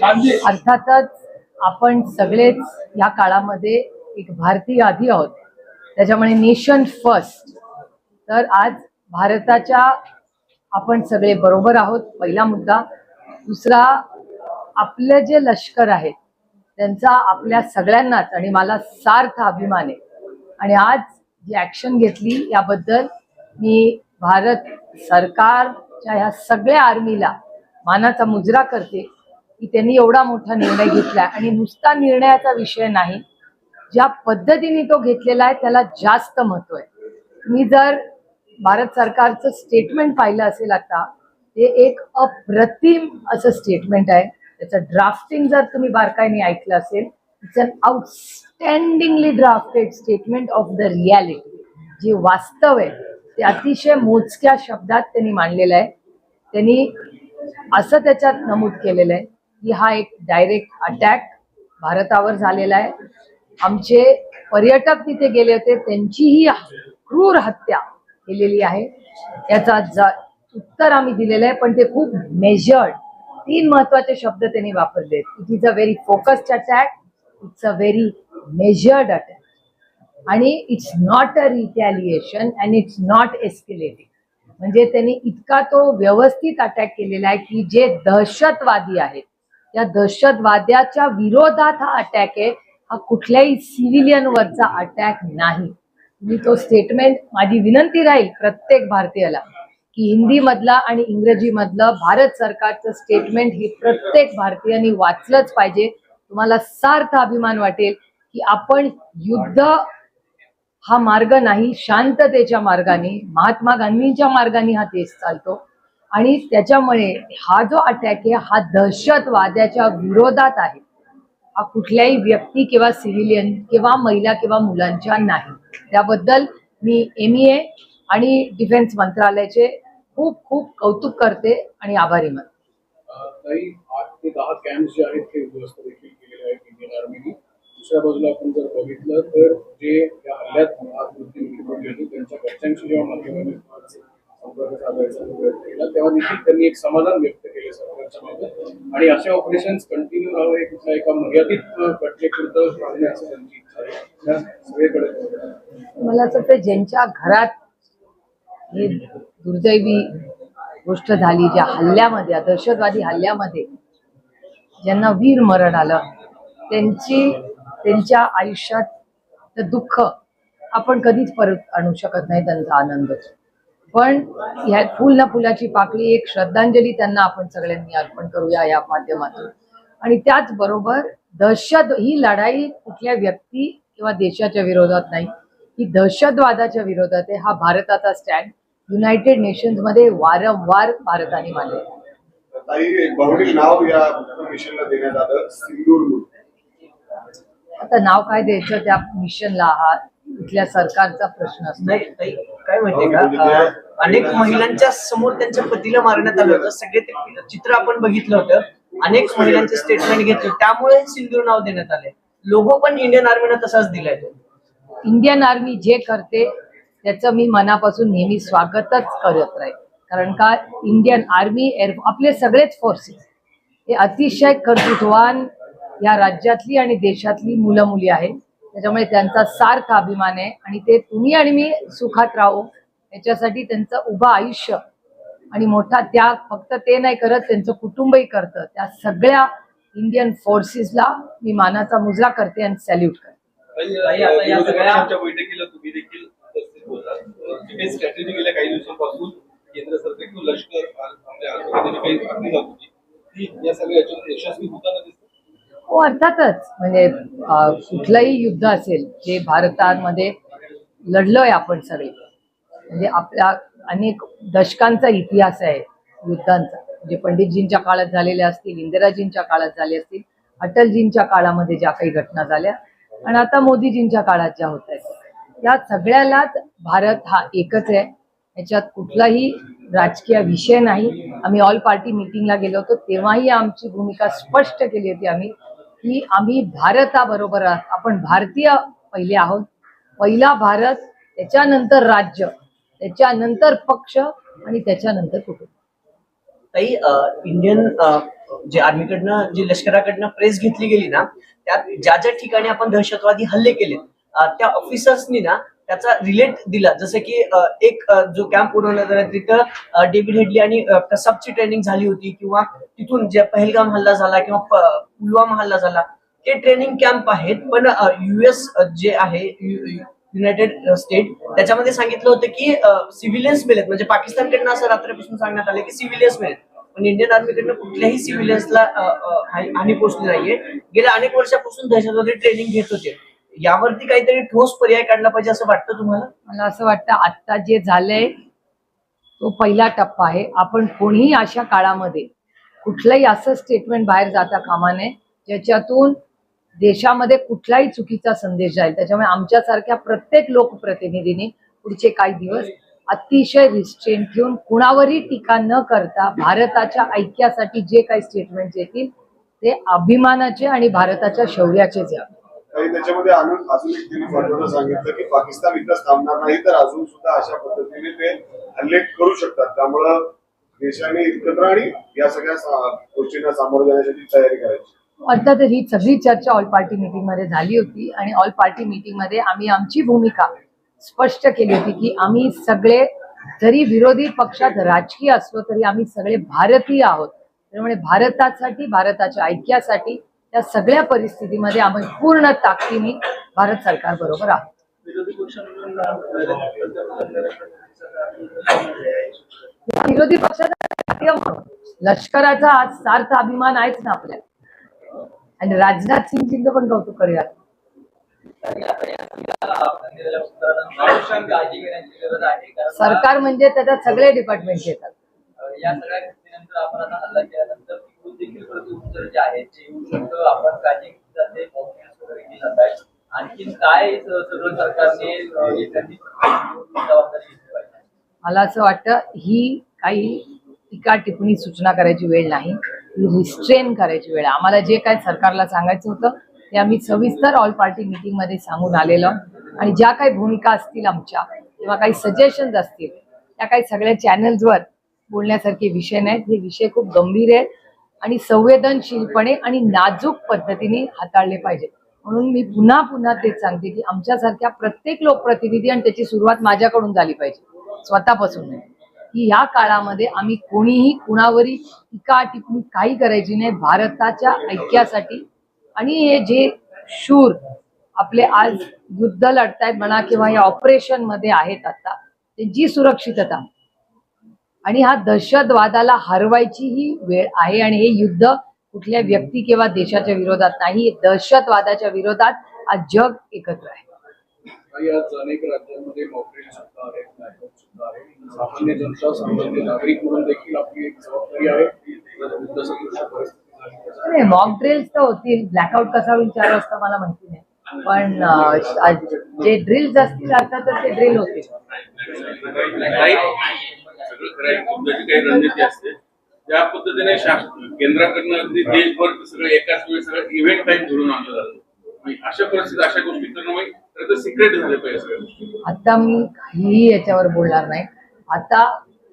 म्हणजे? अर्थातच आपण सगळेच या काळामध्ये एक भारतीय आधी आहोत. त्याच्यामुळे नेशन फर्स्ट तर आज भारताच्या आपण सगळे बरोबर आहोत. पहिला मुद्दा. दुसरा आपले जे लष्कर आहे त्यांचा आपल्या सगळ्यांनाच आणि मला सार्थ अभिमान आहे. आणि आज जी ऍक्शन घेतली याबद्दल मी भारत सरकारच्या ह्या सगळ्या आर्मीला मानाचा मुजरा करते. की त्यांनी एवढा मोठा निर्णय घेतलाय. आणि नुसता निर्णयाचा विषय नाही ज्या पद्धतीने तो घेतलेला आहे त्याला जास्त महत्त्व आहे. मी जर भारत सरकारचं स्टेटमेंट पाहिलं असेल आता ते एक अप्रतिम असं स्टेटमेंट आहे. त्याचं ड्राफ्टिंग जर तुम्ही बारकाईने ऐकलं असेल it's an outstandingly drafted statement of the reality जे वास्तव आहे ते अतिशय मोजक्या शब्दात त्यांनी मांडलेलं आहे. त्यांनी असं त्याच्यात नमूद केलेलं आहे. की हा एक डायरेक्ट अटॅक भारतावर झालेला आहे. आमचे पर्यटक तिथे गेले होते त्यांचीही क्रूर हत्या केलेली आहे. याचा उत्तर आम्ही दिलेलं आहे पण ते खूप मेजर्ड तीन महत्त्वाचे शब्द त्यांनी वापरले it is a very focused attack it's a very measured attack आणि it's not a retaliation and it's not escalating म्हणजे त्यांनी इतका तो व्यवस्थित अटॅक केलेला आहे की जे दहशतवादी आहेत या दहशतवाद्याच्या विरोधात हा अटॅक आहे. हा कुठल्याही सिव्हिलियन वरचा अटॅक नाही. मी तो स्टेटमेंट माझी विनंती राहील प्रत्येक भारतीयाला की हिंदी मधला आणि इंग्रजी मधलं भारत सरकारचं स्टेटमेंट हे प्रत्येक भारतीयांनी वाचलंच पाहिजे. तुम्हाला सार्थ अभिमान वाटेल की आपण युद्ध हा मार्ग नाही शांततेच्या मार्गाने महात्मा गांधींच्या मार्गाने हा देश चालतो. आणि त्याच्यामुळे हा जो अटॅक आहे हा दहशतवाद्याच्या विरोधात आहे. हा कुठल्याही व्यक्ती किंवा सिव्हिलियन किंवा महिला किंवा मुलांच्या नाही. त्याबद्दल मी एम ए आणि डिफेन्स मंत्रालयाचे खूप खूप कौतुक करते आणि आभारी मानते काही आठ ते दहा कॅम्प्स जे आहेत ते उद्ध्वस्त देखील केलेले आहेत इंडियन आर्मीने दुसऱ्या बाजूला आपण जर बघितलं तर जे या हल्ल्यात आत्महत्या त्यांच्या घरच्यांशी जेव्हा माध्यमांनी संपर्क साधायचा प्रयत्न केला. तेव्हा देखील त्यांनी एक समाधान व्यक्त केले सरकारच्या मागे. आणि असे ऑपरेशन कंटिन्यू राहावे कुठल्या एका मर्यादित घटनेपुरतं राहण्याची त्यांची इच्छा सगळीकडे मला असं वाटतं ज्यांच्या घरात ही दुर्दैवी गोष्ट झाली ज्या हल्ल्यामध्ये दहशतवादी हल्ल्यामध्ये ज्यांना वीर मरण आलं त्यांची त्यांच्या आयुष्यात दुःख आपण कधीच परत आणू शकत नाही त्यांचा आनंद. पण ह्या फुल ना फुलाची पाकळी एक श्रद्धांजली त्यांना आपण सगळ्यांनी अर्पण करूया या माध्यमातून. आणि त्याचबरोबर दहशत ही लढाई कुठल्या व्यक्ती किंवा देशाच्या विरोधात नाही ही दहशतवादाच्या विरोधात आहे. हा भारताचा स्टँड युनायटेड नेशन्समध्ये वारंवार भारताने मानले नाव या मिशनला देण्यात आलं. आता नाव काय द्यायचं त्या मिशनला? हा इथल्या सरकारचा प्रश्न असतो. काय माहितीये का? अं, अनेक महिलांच्या समोर त्यांच्या पतीला मारण्यात आलं होतं. सगळे ते चित्र आपण बघितलं होतं. अनेक महिलांचे स्टेटमेंट घेतले. त्यामुळे सिंधूर नाव देण्यात आले लोगो पण इंडियन आर्मीनं तसाच दिलाय तो. इंडियन आर्मी जे करते त्याचं मी मनापासून नेहमी स्वागतच करत राहील. कारण का इंडियन आर्मी एअर आपले सगळेच फोर्सेस हे अतिशय कर्तृत्वान या राज्यातली आणि देशातली मुलं मुली आहेत. त्याच्यामुळे त्यांचा सार्थ अभिमान आहे. आणि ते तुम्ही आणि मी सुखात राहू. याच्यासाठी त्यांचं उभं आयुष्य आणि मोठा त्याग फक्त ते नाही करत त्यांचं कुटुंबही करतं. त्या सगळ्या इंडियन फोर्सेसला मी मानाचा मुजरा करते आणि सॅल्यूट करते. ताई, आता या सगळ्या आमच्या बैठकीला तुम्ही देखील उपस्थित होता. जी काही स्ट्रॅटेजी गेल्या काही दिवसांपासून केंद्र सरकार किंवा लष्कर आ- आपल्या आर्मीमध्ये जी काही आखली जात होती. ती या सगळ्या याच्यात यशस्वी होताना दिसतं हो अर्थातच. म्हणजे कुठलंही युद्ध असेल जे भारतामध्ये लढलोय आपण सगळे. म्हणजे आपल्या अनेक दशकांचा इतिहास आहे युद्धांचा. म्हणजे पंडितजींच्या काळात झालेल्या असतील इंदिराजींच्या काळात झाले असतील अटलजींच्या काळामध्ये ज्या काही घटना झाल्या आणि आता मोदीजींच्या काळात ज्या होत आहेत. या सगळ्यालाच भारत हा एकच आहे. याच्यात कुठलाही राजकीय विषय नाही. आम्ही ऑल पार्टी मिटिंगला गेलो होतो तेव्हाही आमची भूमिका स्पष्ट केली होती आम्ही. की आम्ही भारताबरोबर आहोत. आपण भारतीय पहिले आहोत. पहिला भारत त्याच्यानंतर राज्य त्याच्यानंतर पक्ष आणि त्याच्यानंतर कुटुंब. ताई इंडियन जे आर्मीकडनं जी लष्कराकडनं प्रेस घेतली गेली ना त्यात ज्या ज्या ठिकाणी आपण दहशतवादी हल्ले केले त्या ऑफिसर्सनी ना त्याचा रिलेट दिला. जसं की एक जो कॅम्प उडवला गेला तिथं डेव्हिड हेडली आणि अं, कसबची ट्रेनिंग झाली होती किंवा तिथून जे पहलगाम हल्ला झाला किंवा पुलवामा हल्ला झाला ते ट्रेनिंग कॅम्प आहेत. पण युएस जे आहे युनायटेड स्टेट त्याच्यामध्ये सांगितलं होतं की सिव्हिलियन्स मिळेल. म्हणजे पाकिस्तानकडनं असं रात्रीपासून सांगण्यात आलं की सिव्हिलियन्स मिळेल. पण इंडियन आर्मीकडनं कुठल्याही सिव्हिलियन्सला हानी पोहोचली नाहीये. गेल्या अनेक वर्षापासून दहशतवादी ट्रेनिंग घेत होते. यावरती काहीतरी ठोस पर्याय काढला पाहिजे असं वाटतं तुम्हाला? मला असं वाटतं आत्ता जे झालंय तो पहिला टप्पा आहे. आपण कोणीही अशा काळामध्ये कुठलंही असं स्टेटमेंट बाहेर जाता कामा नये ज्याच्यातून देशामध्ये कुठलाही चुकीचा संदेश जाईल. त्याच्यामुळे आमच्यासारख्या प्रत्येक लोकप्रतिनिधींनी पुढचे काही दिवस अतिशय रिस्ट्रेन ठेवून कुणावरही टीका न करता भारताच्या ऐक्यासाठी जे काही स्टेटमेंट येतील ते अभिमानाचे आणि भारताच्या शौर्याचेच यावे. आणि त्याच्यामध्ये अजून अजून एक त्यांनी महत्वाचं सांगितलं की पाकिस्तान इथंच थांबणार नाही तर अजून सुद्धा अशा पद्धतीने ते हल्ले करू शकतात. त्यामुळं देशाने एकत्र आणि या सगळ्या गोष्टींना सामोरं जाण्यासाठी तयारी करायची. अर्थातच ही सगळी चर्चा ऑल पार्टी मीटिंगमध्ये झाली होती आणि ऑल पार्टी मीटिंगमध्ये आम्ही आमची भूमिका स्पष्ट केली होती की आम्ही सगळे जरी विरोधी पक्षात राजकीय असलो तरी आम्ही सगळे भारतीय आहोत. त्यामुळे भारतासाठी भारताच्या ऐक्यासाठी त्या सगळ्या परिस्थितीमध्ये आम्ही पूर्ण ताकदीने भारत सरकार बरोबर आहोत. विरोधी पक्षाचा लष्कराचा आज सार्थ अभिमान आहेच ना आपल्याला. आणि राजनाथ सिंगजींचं पण कौतुक करूया. सरकार म्हणजे त्याच्यात सगळे डिपार्टमेंट येतात. देखील प्रत्युत्तर जे आहे ते येऊ शकतं. आपण काळजी जाते वगैरे केली जात आहे आणखीन काय सगळं सरकारने जबाबदारी घेतली पाहिजे? मला असं वाटतं ही काही टीका टिप्पणी सूचना करायची वेळ नाही. रिस्ट्रेन करायची वेळ. आहे. आम्हाला जे काय सरकारला सांगायचं होतं ते आम्ही सविस्तर ऑल पार्टी मीटिंगमध्ये सांगून आलेलो. आणि ज्या काही भूमिका असतील आमच्या किंवा काही सजेशन्स असतील त्या काही सगळ्या चॅनल्सवर बोलण्यासारखे विषय नाहीत. हे विषय खूप गंभीर आहेत. आणि संवेदनशीलपणे आणि नाजूक पद्धतीने हाताळले पाहिजे. म्हणून मी पुन्हा पुन्हा तेच सांगते की आमच्यासारख्या प्रत्येक लोकप्रतिनिधी आणि त्याची सुरुवात माझ्याकडून झाली पाहिजे. स्वतःपासून नाही. की ह्या काळामध्ये आम्ही कोणीही कुणावरही टीका टिप्पणी काही करायची नाही. भारताच्या ऐक्यासाठी. आणि हे जे शूर आपले आज युद्ध लढतायत म्हणा किंवा या ऑपरेशनमध्ये आहेत आता त्यांची सुरक्षितता. आणि हा दहशतवादाला हरवायची ही वेळ आहे आणि हे युद्ध कुठल्या व्यक्ती किंवा देशाच्या विरोधात नाही दहशतवादाच्या विरोधात आज जग एकत्र आहे. अनेक राज्यांमध्ये सामान्य जनता सामान्य नागरिक म्हणून देखील आपली एक जबाबदारी मॉक ड्रिल्स तर होतील. ब्लॅकआउट कसा होईल चार वाजता मला माहिती नाही. पण जे ड्रिल्स असतील आता तर ते ड्रिल होतील. करायची युद्धाची काही रणनीती असते त्या पद्धतीने शासन केंद्राकडनं अगदी देशभर सगळं एकाच वेळी सगळं इव्हेंट टाईप धरून आणलं जातं. अशा परिस्थितीत अशा गोष्टी करणं म्हणजे तर सिक्रेट झाले पाहिजे सगळ्या आता मी काहीही याच्यावर बोलणार नाही. आता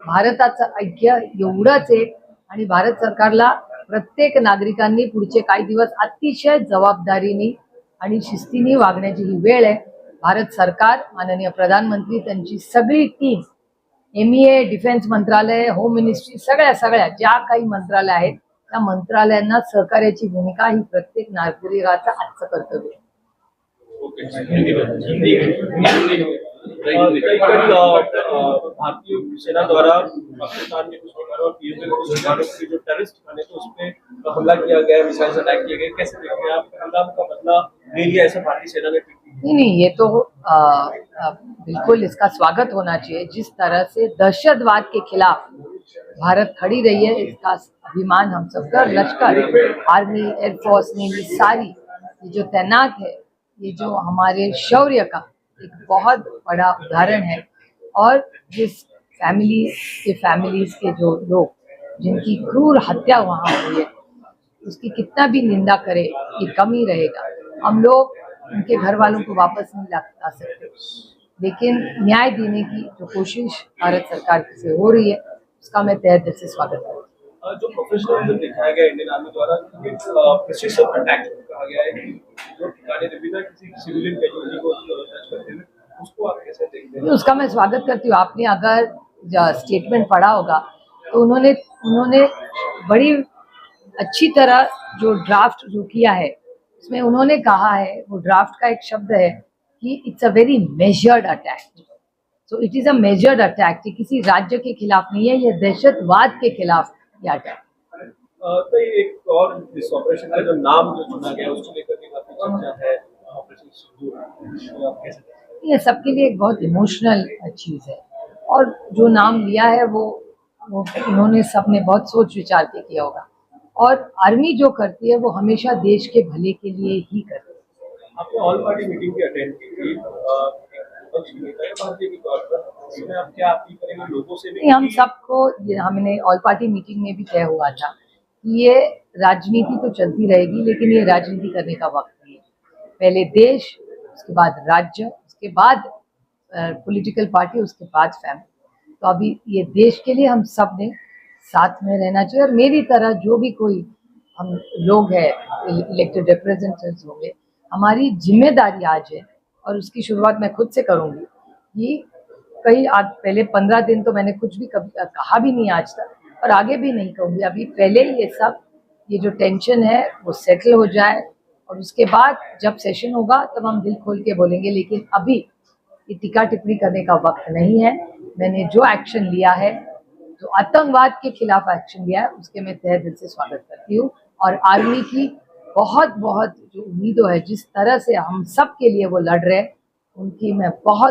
भारताचं ऐक्य एवढंच आहे आणि भारत सरकारला प्रत्येक नागरिकांनी पुढचे काही दिवस अतिशय जबाबदारीने आणि शिस्तीने वागण्याची ही वेळ आहे. भारत सरकार माननीय प्रधानमंत्री त्यांची सगळी टीम एम ए डिफेन्स मंत्रालय होम मिनिस्ट्री सगळ्या सगळ्या ज्या काही मंत्रालय आहेत त्या मंत्रालयांना सहकार्याची भूमिका ही प्रत्येक नागरिकाचं आजचं कर्तव्य आहे. भारतीय सेना द्वारा पाकिस्तान में कुछ और के जो टेररिस्ट ठिकाने थे उस पे हमला किया गया मिसाइल अटैक किए गए कैसे देखते हैं आप? हमला का बदला ले लिया ऐसा भारतीय सेना ने नहीं नहीं, ये तो बिल्कुल इसका स्वागत होना चाहिए। जिस तरह से दहशतवाद के खिलाफ भारत खड़ी रही है, इसका अभिमान हम सबका और लश्कर आर्मी एयरफोर्स नेवी सारी, ये जो तैनात है, ये जो हमारे शौर्य का एक बहुत बड़ा उदाहरण है। और जिस फैमिली के फैमिलीज़ के जो लोग, जिनकी क्रूर हत्या वहाँ हुई है, उसकी कितना भी निंदा करे, ये कम ही रहेगा। हम लोग उनके घर वालों को वापस नहीं ला ला सकते। लेकिन न्याय देने की जो कोशिश भारत सरकार की से हो रही है उसका मैं तहे दिल से स्वागत करती जो प्रोफेशनलिज्म दिखाया गया इंडियन आर्मी द्वारा अटैक कहा गया है जो ठिकाने थे बिना किसी सिविलियन कैजुअलिटी को टच करते हुए उसको आप कैसे देखते हैं? उसका मैं स्वागत करती हूँ। आपने अगर स्टेटमेंट पढ़ा होगा तो उन्होंने उन्होंने बड़ी अच्छी तरह जो ड्राफ्ट जो किया है उसमें उन्होंने कहा है वो ड्राफ्ट का एक शब्द है कि it's a very measured attack so it is a measured attack ये किसी राज्य के खिलाफ नहीं है ये दहशतवाद के खिलाफ ये अटैक तो ये एक और इस ऑपरेशन का जो नाम जो चुना गया उसको लेकर के काफ़ी चर्चा है ऑपरेशन सिंदूर। तो ये सबके लिए एक बहुत इमोशनल चीज़ है। और जो नाम लिया है वो वो उन्होंने सबने बहुत सोच विचार के किया होगा। और आर्मी जो करती है वो हमेशा देश के भले के लिए ही करती है। आपने ऑल पार्टी मीटिंग भी अटेंड की थी एक विपक्ष नेता भारतीय के तौर पर? इसमें आप क्या अपील करेंगे? लोगों से भी नहीं, हम सबको हमने ऑल पार्टी मीटिंग में भी तय हुआ था कि ये राजनीति तो चलती रहेगी लेकिन ये राजनीति करने का वक्त नहीं है। पहले देश उसके बाद राज्य उसके बाद पॉलिटिकल पार्टी उसके बाद फैमिली तो अभी ये देश के लिए हम सबने साथ में रहना चाहिए। और मेरी तरह जो भी कोई हम लोग हैं इलेक्टेड रिप्रेजेंटेटिव्स होंगे, हमारी ज़िम्मेदारी आज है और उसकी शुरुआत मैं खुद से करूँगी कि कई आज पहले पंद्रह दिन तो मैंने कुछ भी कभी, कहा भी नहीं आज तक और आगे भी नहीं कहूँगी। अभी पहले ये सब, ये जो टेंशन है, वो सेटल हो जाए और उसके बाद जब सेशन होगा तब हम दिल खोल के बोलेंगे। लेकिन अभी ये टिका टिप्पणी करने का वक्त नहीं है। मैंने जो एक्शन लिया है जो आतंकवाद के खिलाफ एक्शन लिया है, उसके मैं तहे दिल से स्वागत करती हूँ। और आर्मी की बहुत बहुत जो उम्मीदों है, जिस तरह से हम सब के लिए वो लड़ रहे हैं, उनकी मैं बहुत